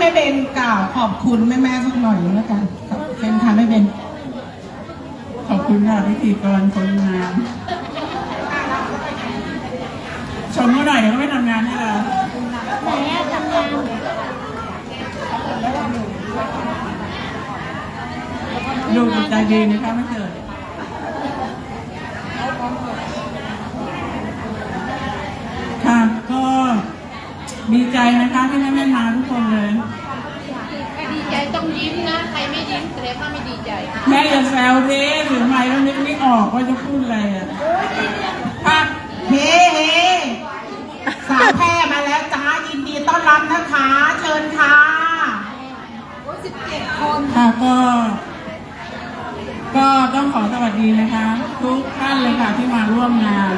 แม่เบนกล่าวขอบคุณแม่แม่ๆสักหน่อยแล้วกันเชิญค่ะแม่เบนขอบคุณค่ะพิธีกรคนงามชมเขาหน่อยเดี๋ยวเขาไม่ทำงานให้เราไหนอะทำงานดูใจดีนะคะไม่เกิด ค่ะ ก็ ดีใจนะคะที่แม่แม่ๆมาทุกคนเลย ดีใจต้องยิ้มนะ ใครไม่ยิ้มแสดงว่าไม่ดีใจแม่อย่าแซวเด้หรือไม่แล้วนึกไม่ออกว่าจะพูดอะไรอะค่ะเฮ้เฮ้สาวแพร่มาแล้วจ้ายินดีต้อนรับนะคะ เชิญค่ะค่ะก็ก็ต้องขอสวัสดีนะคะ ทุกท่านเลยค่ะที่มาร่วมงาน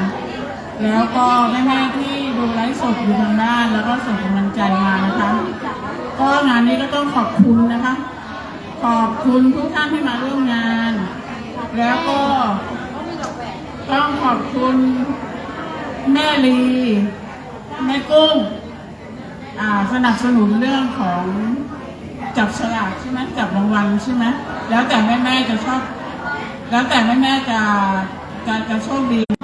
แล้วก็แม่ๆที่ ดูไลฟ์สดอยู่ทางด้าน แล้วก็ส่งกำลังใจมานะคะ ก็งานนี้ก็ต้องขอบคุณนะคะ ขอบคุณทุกท่านที่มาร่วมงาน แล้วก็ต้องขอบคุณแม่ลีแม่กุ้งอ่าสนับสนุนเรื่องของจับฉลากใช่ไหมจับรางวัลใช่ไหมแล้วแต่แม่แม่ๆจะชอบ แล้วแต่แม่แม่ๆจะจะจะโชคดี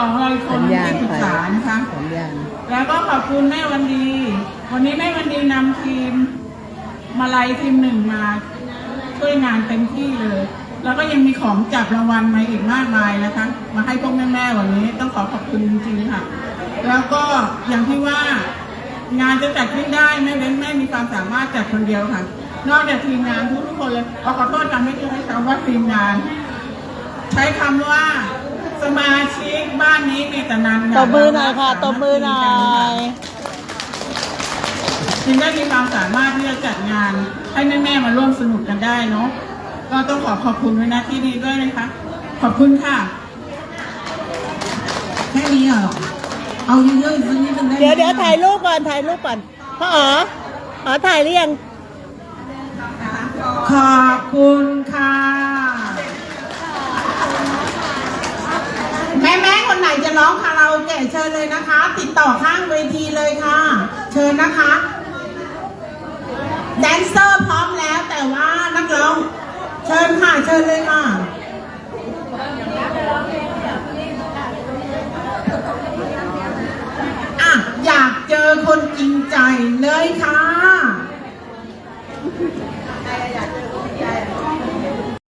ของเราอีกคนที่ปรึกษานะคะสัญญาณแล้วก็ขอบคุณแม่วันดี วันนี้แม่วันดีนำทีมมาลัยทีมหนึ่งมาช่วยงานเต็มที่เลย แล้วก็ยังมีของจับรางวัลมาอีกมากมายนะคะ มาให้พวกแม่ๆวันนี้ต้องขอขอบคุณจริงๆค่ะ แล้วก็อย่างที่ว่างานจะจัดขึ้นได้แม่เบ้นแม่มีความสามารถจัดคนเดียวค่ะ นอกจากทีมงานทุกๆคนเลยขอขอโทษกันไม่ใช่ใช้คำว่าทีมงาน ใช้คำว่า สมาชิกบ้านนี้มีแต่นันตบมือหน่อยค่ะตบมือหน่อยจึงได้มีความสามารถที่จะจัดงานให้แม่ๆมาร่วมสนุกกันได้เนาะก็ต้องขอขอบคุณไว้นะที่ดีด้วยนะคะขอบคุณค่ะแค่นี้เหรอเอาเยอะๆอีกสักนิดนึงได้ไหมเดี๋ยวเดี๋ยวถ่ายรูปก่อนถ่ายรูปก่อนพ่ออ๋ออ๋อถ่ายหรือยังขอบคุณ กจะร้องคาราโอเกะเชิญเลยนะคะ ติดต่อข้างเวทีเลยค่ะ เชิญนะคะ แดนเซอร์พร้อมแล้วแต่ว่านักร้อง เชิญค่ะเชิญเลยค่ะอะอยากเจอคนจริงใจเลยค่ะ